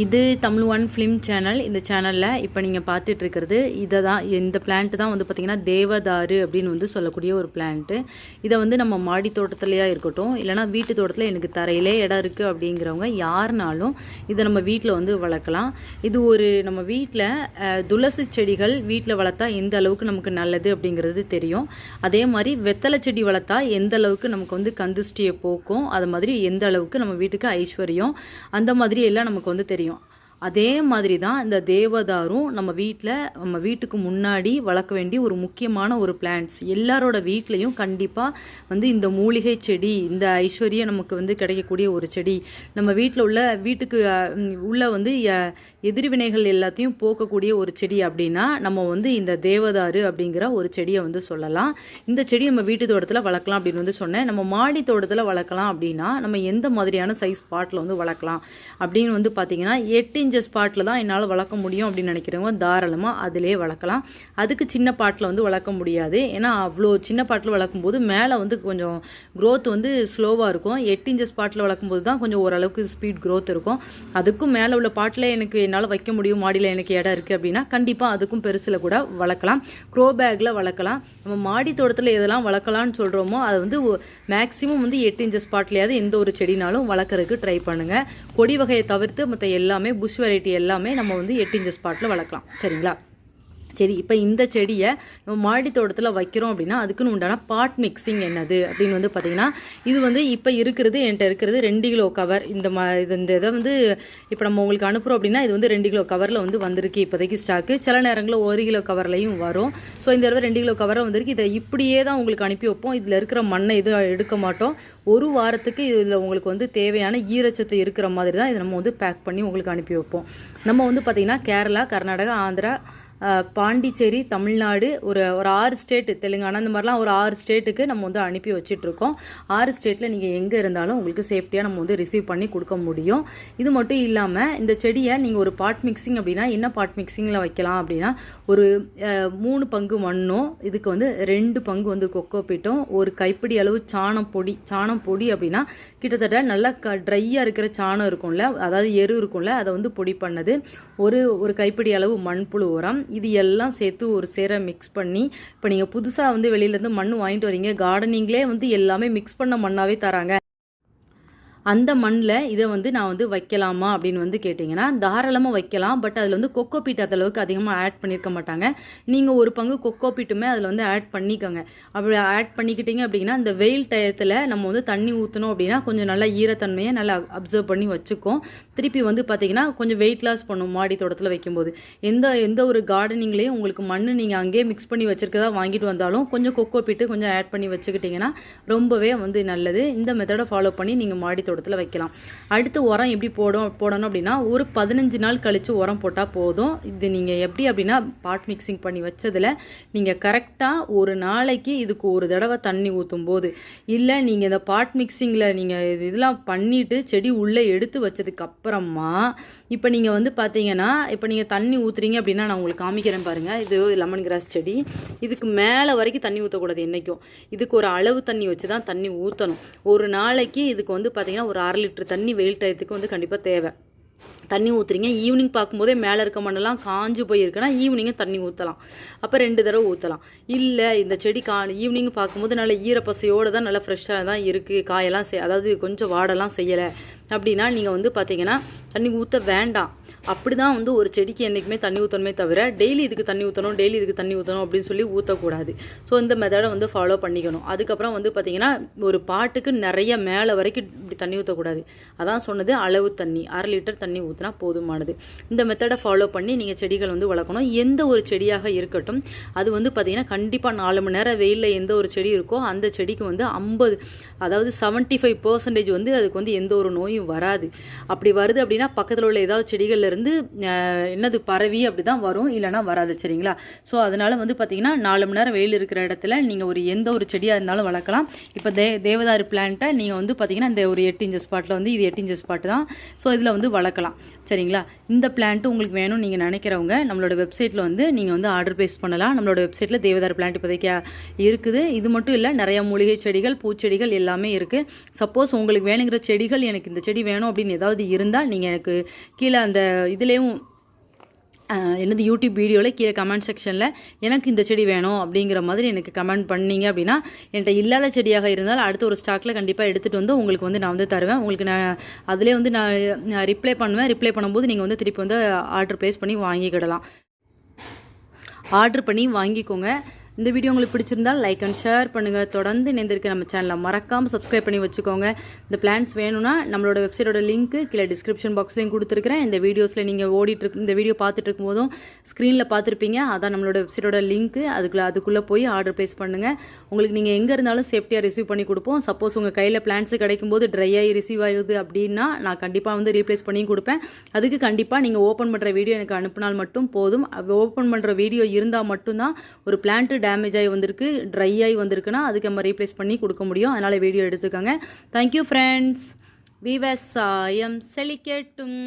இது Tamil one film channel இந்த சேனலில் இப்போ நீங்கள் பார்த்துட்டு இருக்கிறது இதை தான் இந்த பிளான்ட்டு தான் வந்து பார்த்திங்கன்னா தேவதாரு அப்படின்னு வந்து சொல்லக்கூடிய ஒரு பிளான்ட்டு இதை வந்து நம்ம மாடி தோட்டத்துலையாக இருக்கட்டும் இல்லைனா வீட்டு தோட்டத்தில் எனக்கு தரையிலே இடம் இருக்குது அப்படிங்கிறவங்க யாருனாலும் இதை நம்ம வீட்டில் வந்து வளர்க்கலாம். இது ஒரு நம்ம வீட்டில் துளசி செடிகள் வீட்டில் வளர்த்தா எந்த அளவுக்கு நமக்கு நல்லது அப்படிங்கிறது தெரியும். அதே மாதிரி வெத்தலை செடி வளர்த்தா எந்த அளவுக்கு நமக்கு வந்து கந்திஷ்டியை போக்கும் அது மாதிரி எந்த அளவுக்கு நம்ம வீட்டுக்கு ஐஸ்வர்யம் அந்த மாதிரி எல்லாம் நமக்கு வந்து தெரியும். அதே மாதிரி தான் இந்த தேவதாரும் நம்ம வீட்டில் நம்ம வீட்டுக்கு முன்னாடி வளர்க்க வேண்டிய ஒரு முக்கியமான ஒரு பிளான்ட்ஸ் எல்லாரோட வீட்லேயும் கண்டிப்பாக வந்து இந்த மூலிகை செடி இந்த ஐஸ்வர்யம் நமக்கு வந்து கிடைக்கக்கூடிய ஒரு செடி. நம்ம வீட்டில் உள்ள வீட்டுக்கு உள்ள வந்து எதிர்வினைகள் எல்லாத்தையும் போக்கக்கூடிய ஒரு செடி அப்படின்னா நம்ம வந்து இந்த தேவதாரு அப்படிங்கிற ஒரு செடியை வந்து சொல்லலாம். இந்த செடி நம்ம வீட்டு தோட்டத்தில் வளர்க்கலாம் அப்படின்னு வந்து சொன்னேன். நம்ம மாடி தோட்டத்தில் வளர்க்கலாம் அப்படின்னா நம்ம எந்த மாதிரியான சைஸ் பாட்டில் வந்து வளர்க்கலாம் அப்படின்னு வந்து பார்த்தீங்கன்னா எட்டு இன்ச்சஸ் பாட்டில் தான் என்னால் வளர்க்க முடியும் அப்படின்னு நினைக்கிறவங்க தாராளமாக அதிலே வளர்க்கலாம். அதுக்கு சின்ன பாட்டில் வந்து வளர்க்க முடியாது. ஏன்னா அவ்வளோ சின்ன பாட்டில் வளர்க்கும் போது மேலே வந்து கொஞ்சம் க்ரோத் வந்து ஸ்லோவாக இருக்கும். எட்டு இன்ச்சஸ் பாட்டில் வளர்க்கும் போது தான் கொஞ்சம் ஓரளவுக்கு ஸ்பீட் க்ரோத் இருக்கும். அதுக்கும் மேலே உள்ள பாட்டில் எனக்கு என்னால் வைக்க முடியும் மாடியில் எனக்கு இடம் இருக்குது அப்படின்னா கண்டிப்பாக அதுக்கும் பெருசில் கூட வளர்க்கலாம். க்ரோ பேக்கில் வளர்க்கலாம். நம்ம மாடி தோட்டத்தில் எதெல்லாம் வளர்க்கலாம்னு சொல்கிறோமோ அது வந்து மேக்ஸிமம் வந்து எட்டு இன்ச்சஸ் பாட்லையாவது எந்த ஒரு செடினாலும் வளர்க்குறதுக்கு ட்ரை பண்ணுங்கள் கொடி வகையை தவிர்த்து மற்ற எல்லாமே புஷ் வெரைட்டி எல்லாமே நம்ம வந்து எட்டு இன்ச்சஸ் பாட்டில் வளர்க்கலாம். சரிங்களா? சரி இப்போ இந்த செடியை நம்ம மாடி தோட்டத்தில் வைக்கிறோம் அப்படின்னா அதுக்குன்னு உண்டான பாட் மிக்சிங் என்னது அப்படின்னு வந்து பார்த்தீங்கன்னா இது வந்து இப்போ இருக்கிறது என்கிட்ட இருக்கிறது ரெண்டு கிலோ கவர் இந்த மா இது இந்த இதை வந்து இப்போ நம்ம உங்களுக்கு அனுப்புகிறோம் அப்படின்னா இது வந்து ரெண்டு கிலோ கவரில் வந்து வந்திருக்கு இப்போதைக்கு ஸ்டாக்கு சில நேரங்களில் ஒரு கிலோ கவர்லையும் வரும். ஸோ இந்த தடவை ரெண்டு கிலோ கவரில் வந்திருக்கு. இதை இப்படியே தான் உங்களுக்கு அனுப்பி வைப்போம். இதில் இருக்கிற மண்ணை எதுவும் எடுக்க மாட்டோம். ஒரு வாரத்துக்கு இதில் உங்களுக்கு வந்து தேவையான ஈரச்சத்து இருக்கிற மாதிரி தான் இதை நம்ம வந்து பேக் பண்ணி உங்களுக்கு அனுப்பி வைப்போம். நம்ம வந்து பார்த்திங்கன்னா கேரளா கர்நாடகா ஆந்திரா பாண்டிச்சேரி தமிழ்நாடு ஒரு ஒரு ஆறு ஸ்டேட்டு தெலுங்கானா இந்த மாதிரிலாம் ஒரு ஆறு ஸ்டேட்டுக்கு நம்ம வந்து அனுப்பி வச்சிட்ருக்கோம் ஆறு ஸ்டேட்டில் நீங்கள் எங்கே இருந்தாலும் உங்களுக்கு சேஃப்டியாக நம்ம வந்து ரிசீவ் பண்ணி கொடுக்க முடியும். இது மட்டும் இல்லாமல் இந்த செடியை நீங்கள் ஒரு பாட் மிக்சிங் அப்படின்னா என்ன பாட் மிக்சிங்கில் வைக்கலாம் அப்படின்னா ஒரு மூணு பங்கு மண்ணும் இதுக்கு வந்து ரெண்டு பங்கு வந்து கொக்கோ பீட்டும் ஒரு கைப்பிடி அளவு சாணம் பொடி சாணம் பொடி அப்படின்னா கிட்டத்தட்ட நல்லா க ட்ரையாக இருக்கிற சாணம் இருக்கும்ல அதாவது எரு இருக்கும்ல அதை வந்து பொடி பண்ணது. ஒரு ஒரு கைப்பிடி அளவு மண்புழு உரம் இது எல்லாம் சேர்த்து ஒரு சேர மிக்ஸ் பண்ணி இப்போ நீங்கள் புதுசாக வந்து வெளியிலேருந்து மண் வாங்கிட்டு வரீங்க. கார்டனிங்லேயே வந்து எல்லாமே மிக்ஸ் பண்ண மண்ணாகவே தராங்க. அந்த மண்ணில் இதை வந்து நான் வந்து வைக்கலாமா அப்படின்னு வந்து கேட்டிங்கன்னா தாராளமாக வைக்கலாம். பட் அதில் வந்து கொக்கோ பீட் அளவுக்கு அதிகமாக ஆட் பண்ணியிருக்க மாட்டாங்க. நீங்கள் ஒரு பங்கு கொக்கோ பீட்டுமே அதில் வந்து ஆட் பண்ணிக்கோங்க. அப்படி ஆட் பண்ணிக்கிட்டீங்க அப்படின்னா இந்த வெயில் டயத்தில் நம்ம வந்து தண்ணி ஊற்றணும் அப்படின்னா கொஞ்சம் நல்லா ஈரத்தன்மையை நல்லா அப்சர்வ் பண்ணி வச்சுக்கும். திருப்பி வந்து பார்த்தீங்கன்னா கொஞ்சம் வெயிட் லாஸ் பண்ணும் மாடி தோட்டத்தில் வைக்கும்போது. எந்த எந்த ஒரு கார்டனிங்லேயும் உங்களுக்கு மண் நீங்கள் அங்கேயே மிக்ஸ் பண்ணி வச்சுருக்கதா வாங்கிட்டு வந்தாலும் கொஞ்சம் கொக்கோ பீட்டு கொஞ்சம் ஆட் பண்ணி வச்சுக்கிட்டிங்கன்னா ரொம்பவே வந்து நல்லது. இந்த மெத்தடை ஃபாலோ பண்ணி நீங்கள் மாடி தோட்டத்தில் வைக்கலாம். அடுத்து உரம் எப்படி போடும் போடணும் அப்படின்னா ஒரு பதினஞ்சு நாள் கழித்து உரம் போட்டால் போதும். இது நீங்கள் எப்படி அப்படின்னா பாட் மிக்சிங் பண்ணி வச்சதில் நீங்கள் கரெக்டாக ஒரு நாளைக்கு இதுக்கு ஒரு தடவை தண்ணி ஊற்றும் போது இல்லை நீங்கள் இந்த பாட் மிக்சிங்கில் நீங்கள் இதெல்லாம் பண்ணிவிட்டு செடி உள்ளே எடுத்து வச்சதுக்கு அப்புறமா இப்போ நீங்கள் வந்து பார்த்தீங்கன்னா இப்போ நீங்கள் தண்ணி ஊற்றுறீங்க அப்படின்னா நான் உங்களுக்கு காமிக்கிறேன் பாருங்கள் இது லெமன் கிராஸ் செடி. இதுக்கு மேலே வரைக்கும் தண்ணி ஊற்றக்கூடாது என்றைக்கும் இதுக்கு ஒரு அளவு தண்ணி வச்சு தான் தண்ணி ஊற்றணும் ஒரு நாளைக்கு இதுக்கு வந்து பார்த்தீங்கன்னா ஒரு அரை லிட்டர் தண்ணி வெயில் டயத்துக்கு வந்து கண்டிப்பாக தேவை. தண்ணி ஊற்றுறீங்க ஈவினிங் பார்க்கும்போதே மேலே இருக்க மண்ணெல்லாம் காஞ்சு போயிருக்குன்னா ஈவினிங்கும் தண்ணி ஊற்றலாம் அப்போ ரெண்டு தடவை ஊற்றலாம் இல்லை இந்த செடி கா ஈவினிங் பார்க்கும்போது நல்ல ஈரப்பசையோடு தான் நல்லா ஃப்ரெஷ்ஷாக தான் இருக்குது காயெல்லாம் செய் அதாவது கொஞ்சம் வாடெல்லாம் செய்யலை. அப்படின்னா நீங்கள் வந்து பார்த்தீங்கன்னா தண்ணி ஊற்ற வேண்டாம். அப்படி தான் வந்து ஒரு செடிக்கு என்றைக்குமே தண்ணி ஊற்றணுமே தவிர டெய்லி இதுக்கு தண்ணி ஊற்றணும் டெய்லி இதுக்கு தண்ணி ஊற்றணும் அப்படின்னு சொல்லி ஊற்றக்கூடாது ஸோ இந்த மெத்தடை வந்து ஃபாலோ பண்ணிக்கணும். அதுக்கப்புறம் வந்து பார்த்தீங்கன்னா ஒரு பாட்டுக்கு நிறைய மேலே வரைக்கும் இப்படி தண்ணி ஊற்றக்கூடாது அதான் சொன்னது அளவு தண்ணி அரை லிட்டர் தண்ணி ஊற்றினா போதுமானது. இந்த மெத்தடை ஃபாலோ பண்ணி நீங்கள் செடிகள் வந்து வளர்க்கணும். எந்த ஒரு செடியாக இருக்கட்டும் அது வந்து பார்த்திங்கன்னா கண்டிப்பாக நாலு மணி நேரம் வெயிலில் எந்த ஒரு செடி இருக்கோ அந்த செடிக்கு வந்து ஐம்பது அதாவது செவன்ட்டி ஃபைவ் பர்சன்டேஜ் வந்து அதுக்கு வந்து எந்த ஒரு நோயும் வராது. அப்படி வருது அப்படின்னா பக்கத்தில் உள்ள ஏதாவது செடிகளில் இருந்து என்னது பரவி அப்படி தான் வரும் இல்லைனா வராது சரிங்களா? ஸோ அதனால் வந்து பார்த்தீங்கன்னா நாலு மணி நேரம் வெயில் இருக்கிற இடத்துல நீங்கள் ஒரு எந்த ஒரு செடியாக இருந்தாலும் வளர்க்கலாம். இப்போ தே தேவதாரு பிளான்ட்டை நீங்கள் வந்து பார்த்தீங்கன்னா இந்த ஒரு எட்டு இன்ச்சஸ் ஸ்பாட்டில் வந்து இது எட்டு இன்ச்சஸ் ஸ்பாட்டு தான். ஸோ இதில் வந்து வளர்க்கலாம் சரிங்களா? இந்த பிளான்ட்டு உங்களுக்கு வேணும்னு நீங்கள் நினைக்கிறவங்க நம்மளோட வெப்சைட்டில் வந்து நீங்கள் வந்து ஆர்டர் பேஸ் பண்ணலாம். நம்மளோட வெப்சைட்டில் தேவதார் பிளான்ட் இப்போதைக்கு இருக்குது. இது மட்டும் இல்லை நிறைய மூலிகை செடிகள் பூச்செடிகள் எல்லாமே இருக்குது சப்போஸ் உங்களுக்கு வேணுங்கிற செடிகள் எனக்கு இந்த செடி வேணும் அப்படின்னு ஏதாவது இருந்தால் நீங்கள் எனக்கு கீழே அந்த இதுலேயும் என்னது யூடியூப் வீடியோவில் கீழே கமெண்ட் செக்ஷனில் எனக்கு இந்த செடி வேணும் அப்படிங்கிற மாதிரி எனக்கு கமெண்ட் பண்ணீங்க அப்படின்னா என்கிட்ட இல்லாத செடியாக இருந்தால் அடுத்த ஒரு ஸ்டாக்கில் கண்டிப்பாக எடுத்துகிட்டு வந்து உங்களுக்கு வந்து நான் வந்து தருவேன். உங்களுக்கு நான் அதிலே வந்து நான் ரிப்ளை பண்ணுவேன். ரிப்ளை பண்ணும்போது நீங்கள் வந்து திருப்பி வந்து ஆர்டர் ப்ளேஸ் பண்ணி வாங்கிக்கிடலாம். ஆர்டர் பண்ணி வாங்கிக்கோங்க. இந்த வீடியோ உங்களுக்கு பிடிச்சிருந்தால் லைக் அண்ட் ஷேர் பண்ணுங்கள் தொடர்ந்து இணைந்திருக்க நம்ம சேனலை மறக்காமல் சப்ஸ்கிரைப் பண்ணி வச்சுக்கோங்க. இந்த பிளான்ஸ் வேணும்னா நம்மளோட வெப்சைட்டோட லிங்க் கீழே டிஸ்கிரிப்ஷன் பாக்ஸ்லையும் கொடுத்துருக்கிறேன். இந்த வீடியோஸில் நீங்கள் ஓடிட்டு இந்த வீடியோ பார்த்துட்டு இருக்கும்போதும் ஸ்க்ரீனில் பார்த்துருப்பீங்க. அதான் நம்மளோட வெப்சைட்டோட லிங்க் அதுக்குள்ளே அதுக்குள்ளே போய் ஆர்டர் ப்ளேஸ் பண்ணுங்கள் உங்களுக்கு நீங்கள் எங்கே இருந்தாலும் சேஃப்டியாக ரிசீவ் பண்ணி கொடுப்போம். சப்போஸ் உங்கள் கையில் பிளான்ஸ் கிடைக்கும்போது ட்ரை ஆகி ரிசீவ் ஆகுது அப்படின்னா நான் கண்டிப்பாக வந்து ரீப்ளேஸ் பண்ணி கொடுப்பேன். அதுக்கு கண்டிப்பாக நீங்கள் ஓப்பன் பண்ணுற வீடியோ எனக்கு அனுப்பினால் மட்டும் போதும். ஓப்பன் பண்ணுற வீடியோ இருந்தால் மட்டும்தான் ஒரு பிளான்ட்டு டேமேஜ் ஆகி வந்திருக்கு ட்ரை ஆகி வந்திருக்குன்னா அதுக்கு நம்ம ரீப்ளேஸ் பண்ணி கொடுக்க முடியும். அதனால் வீடியோ எடுத்துக்கோங்க. தேங்க்யூ ஃப்ரெண்ட்ஸ் விவசாயம் செழிக்கட்டும்